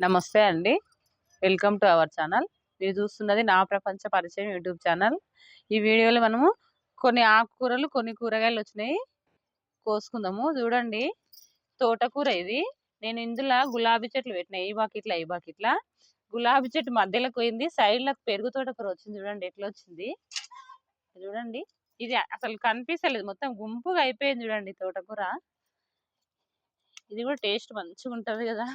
నమస్తే అండి. Welcome to our channel. మీరు చూస్తున్నది నా ప్రపంచ పరిచయం యూట్యూబ్ ఛానల్. ఈ వీడియోలో మనము కొన్ని ఆకుకూరలు కొన్ని కూరగాయలు వచ్చినాయి. కోసుకుందాము. చూడండి. తోటకూర ఇది. నేను ఇందులో గులాబీ చెట్లు పెట్టినా ఈ బాకిట్లా ఈ బాకిట్లా. గులాబీ చెట్టు మధ్యలో పోయింది. సైడ్లకు పెరుగు తోటకూర వచ్చింది. చూడండి ఎట్లా వచ్చింది. చూడండి. ఇది అసలు కనిపిస్తలేదు. మొత్తం గుంపుగా అయిపోయింది చూడండి తోటకూర. ఇది కూడా టేస్ట్ మంచిగా ఉంటుంది కదా.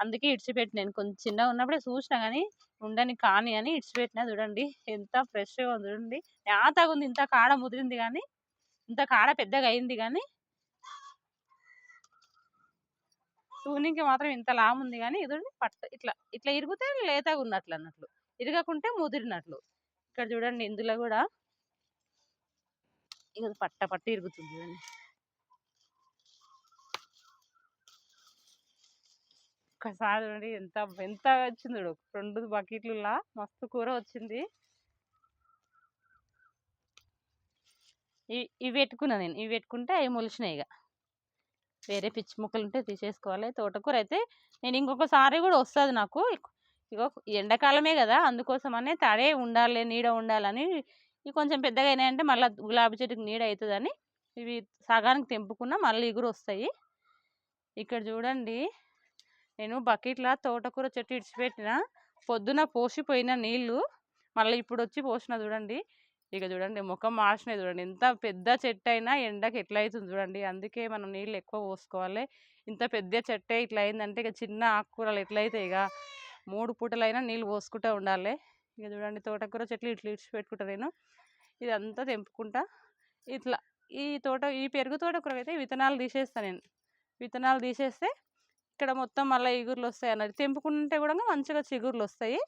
అందుకే ఇడిచిపెట్టి నేను కొంచెం చిన్నగా ఉన్నప్పుడే చూసినా కానీ ఉండని కానీ అని ఇడిచిపెట్టిన చూడండి. ఎంత ఫ్రెష్గా ఉంది చూడండి. నేతగా ఉంది. ఇంత కాడ ముదిరింది కానీ ఇంత కాడ పెద్దగా అయింది కానీ సూనికి మాత్రం ఇంత లామ్ ఉంది కానీ ఇది పట్ట ఇట్లా ఇట్లా ఇరిగితే లేతగా ఉన్నట్లు అన్నట్లు. ఇరగకుంటే ముదిరినట్లు. ఇక్కడ చూడండి ఇందులో కూడా ఇక పట్ట పట్ట ఇరుగుతుంది చూడండి. ఒక్కసారి చూడండి ఎంత ఎంత వచ్చింది చూడు. రెండు బకెట్లులా మస్తు కూర వచ్చింది. ఇవి ఇవి పెట్టుకున్నా నేను. ఇవి పెట్టుకుంటే అవి మొలిచినాయి ఇక వేరే పిచ్చి ముక్కలు ఉంటే తీసేసుకోవాలి. తోటకూర అయితే నేను ఇంకొకసారి కూడా వస్తుంది నాకు. ఇగో ఎండాకాలమే కదా. అందుకోసమనే తడే ఉండాలి నీడ ఉండాలని ఇవి కొంచెం పెద్దగా అయినాయంటే మళ్ళీ గులాబీ చెట్టుకి నీడ అవుతుందని ఇవి సగానికి తెంపుకున్నా మళ్ళీ ఇగురు వస్తాయి ఇక్కడ చూడండి. నేను బకెట్లో తోటకూర చెట్టు ఇడిచిపెట్టిన పొద్దున పోసిపోయిన నీళ్ళు మళ్ళీ ఇప్పుడు వచ్చి పోసిన చూడండి. ఇక చూడండి ముఖం మార్చినాయి చూడండి. ఎంత పెద్ద చెట్టు అయినా ఎండకి ఎట్లా అవుతుంది చూడండి. అందుకే మనం నీళ్ళు ఎక్కువ పోసుకోవాలి. ఇంత పెద్ద చెట్టే ఇట్లా అయిందంటే ఇక చిన్న ఆకుకూరలు ఎట్లయితే ఇక మూడు పూటలైనా నీళ్ళు పోసుకుంటూ ఉండాలి. ఇక చూడండి తోటకూర చెట్లు ఇట్లా ఇడిచిపెట్టుకుంటా నేను. ఇదంతా తెంపుకుంటా. ఇట్లా ఈ తోట ఈ పెరుగు తోటకూర అయితే విత్తనాలు తీసేస్తాను నేను. విత్తనాలు తీసేస్తే ఇక్కడ మొత్తం మళ్ళీ ఇగుర్లు వస్తాయి అన్నది తెంపుకుంటే కూడా మంచిగా చిగుర్లు వస్తాయి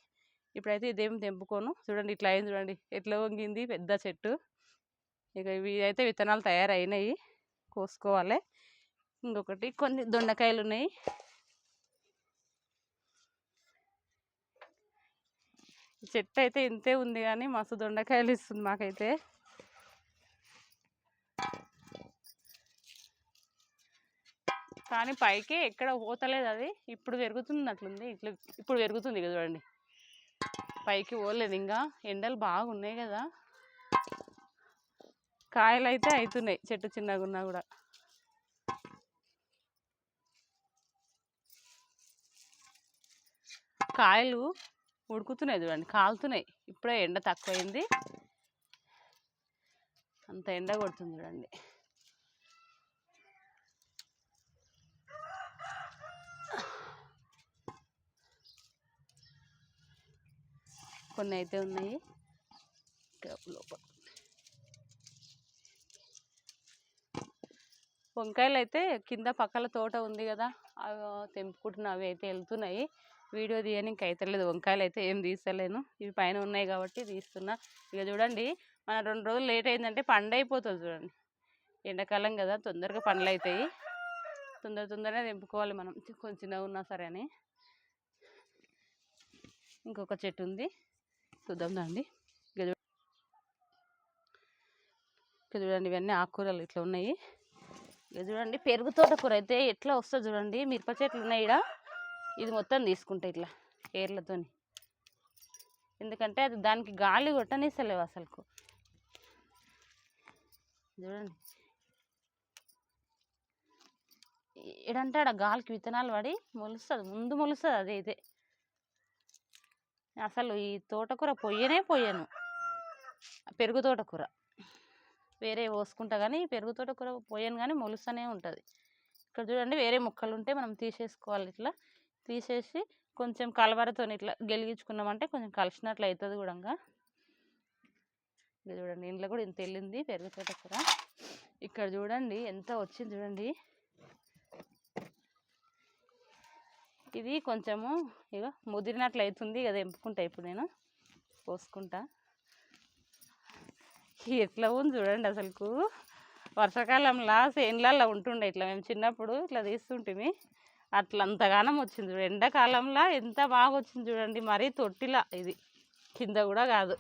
ఇప్పుడైతే ఇదేం తెంపుకోను. చూడండి ఇట్లా అయింది చూడండి. ఎట్లా వంగింది? పెద్ద చెట్టు. ఇక ఇవి అయితే విత్తనాలు తయారైనాయి. కోసుకోవాలి. ఇంకొకటి కొన్ని దొండకాయలు ఉన్నాయి చెట్టు అయితే ఇంతే ఉంది కానీ మస్తు దొండకాయలు ఇస్తుంది మాకైతే. కానీ పైకి ఎక్కడ పోతలేదు అది. ఇప్పుడు పెరుగుతుంది అట్లుంది. ఇట్లా ఇప్పుడు పెరుగుతుంది కదా చూడండి. పైకి పోలేదు ఇంకా. ఎండలు బాగున్నాయి కదా. కాయలు అయితే అవుతున్నాయి చెట్టు చిన్నగా ఉన్నా కూడా. కాయలు ఉడుకుతున్నాయి చూడండి. కాలుతున్నాయి. ఇప్పుడే ఎండ తక్కువైంది. అంత ఎండ కొడుతుంది చూడండి. కొన్ని అయితే ఉన్నాయి. లోపల వంకాయలు అయితే కింద పక్కల తోట ఉంది కదా అవి తెంపుకుంటున్నా అవి అయితే వెళ్తున్నాయి. వీడియో తీయడానికి అయితే లేదు వంకాయలు అయితే ఏం తీస్తలేను. ఇవి పైన ఉన్నాయి కాబట్టి తీస్తున్నా. ఇక చూడండి మన రెండు రోజులు లేట్ అయిందంటే పండు అయిపోతుంది చూడండి. ఎండాకాలం కదా తొందరగా పండ్లు అవుతాయి తొందర తొందరగా తెంపుకోవాలి మనం. కొంచెం చిన్నగా ఉన్నా సరే అని. ఇంకొక చెట్టు ఉంది. చూద్దాం దాండి ఇక చూడండి ఇవన్నీ ఆకుకూరలు ఇట్లా ఉన్నాయి. ఇక చూడండి పెరుగు తోటకూర అయితే ఎట్లా వస్తుంది చూడండి. మిరప చెట్లు ఉన్నాయి ఇక్కడ ఇది మొత్తం తీసుకుంటా ఇట్లా ఏర్లతో ఎందుకంటే అది దానికి గాలి కొట్టనిస్తలేవు అసలుకు. చూడండి. ఏడంటే ఆడ గాలికి విత్తనాలు పడి మొలుస్తుంది. ముందు మొలుస్తుంది అదే అయితే అసలు ఈ తోటకూర పొయ్యనే పొయ్యను. పెరుగు తోటకూర. వేరే పోసుకుంటా కానీ పెరుగు తోటకూర పోయాను కానీ మొలుస్తూనే ఉంటుంది. ఇక్కడ చూడండి వేరే ముక్కలు ఉంటే మనం తీసేసుకోవాలి ఇట్లా. తీసేసి కొంచెం కలవరతో ఇట్లా గెలిగించుకున్నామంటే కొంచెం కలిసినట్లు అవుతుంది కూడా ఇది చూడండి ఇంట్లో కూడా ఇంత వెళ్ళింది పెరుగు తోటకూర. ఇక్కడ చూడండి ఎంత వచ్చింది చూడండి. ఇది కొంచెము ఇక ముదిరినట్లు అవుతుంది ఇక తెంపుకుంటా ఇప్పుడు నేను. పోసుకుంటా. ఎట్లా ఉంది చూడండి అసలుకు. వర్షాకాలంలో సేన్లల్లో ఉంటుండే ఇట్లా మేము చిన్నప్పుడు ఇట్లా తీస్తుంటిమి. అట్లా అంతగానం వచ్చింది. చూడండి ఎండాకాలంలో ఎంత బాగా వచ్చింది చూడండి. మరీ తొట్టిలా ఇది. కింద కూడా కాదు.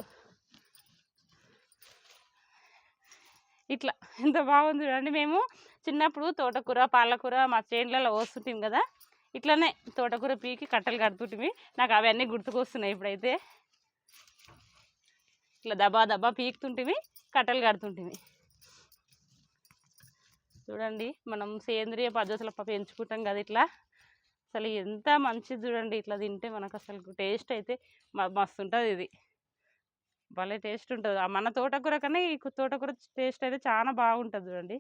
ఇట్లా. ఎంత బాగుంది చూడండి. మేము చిన్నప్పుడు తోటకూర పాలకూర మా చేనులలో పోస్తుంటాం కదా. ఇట్లానే తోటకూర పీకి కట్టలు కడుతుంటివి నాకు అవన్నీ గుర్తుకొస్తున్నాయి ఇప్పుడైతే. ఇట్లా దబా దబా పీకుతుంటివి కట్టలు కడుతుంటివి చూడండి మనం సేంద్రియ పద్ధతుల పెంచుకుంటాం కదా ఇట్లా. అసలు ఎంత మంచిది చూడండి ఇట్లా తింటే మనకు అసలు టేస్ట్ అయితే మ- మస్తు ఉంటుంది ఇది. భలే టేస్ట్ ఉంటుంది. మన తోటకూర కన్నా ఈ తోటకూర టేస్ట్ అయితే చాలా బాగుంటుంది చూడండి.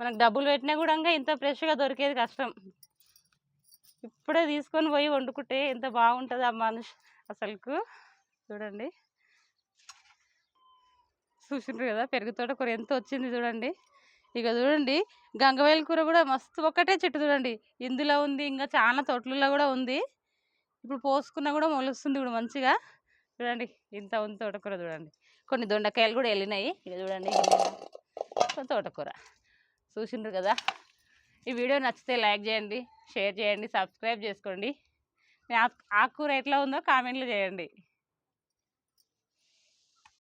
మనకు డబ్బులు పెట్టినా కూడా ఇంకా ఇంత ఫ్రెష్గా దొరికేది కష్టం. ఇప్పుడే తీసుకొని పోయి వండుకుంటే ఎంత బాగుంటుంది ఆ మనిషి అసలుకు. చూడండి. చూసిండ్రు కదా పెరుగు తోట కూర ఎంత వచ్చింది చూడండి. ఇక చూడండి గంగవేల కూర కూడా మస్తు ఒక్కటే చెట్టు చూడండి. ఇందులో ఉంది ఇంకా చాలా తోటలలో కూడా ఉంది. ఇప్పుడు పోసుకున్నా కూడా మొలుస్తుంది ఇప్పుడు మంచిగా. చూడండి ఇంత ఉంది తోటకూర చూడండి. కొన్ని దొండకాయలు కూడా వెళ్ళినాయి. ఇక చూడండి తోటకూర. చూసిండ్రు కదా. ఈ వీడియో నచ్చితే లైక్ చేయండి షేర్ చేయండి సబ్స్క్రైబ్ చేసుకోండి. మీ ఆకు- ఆకుకూర ఎట్లా ఉందో కామెంట్లు చేయండి.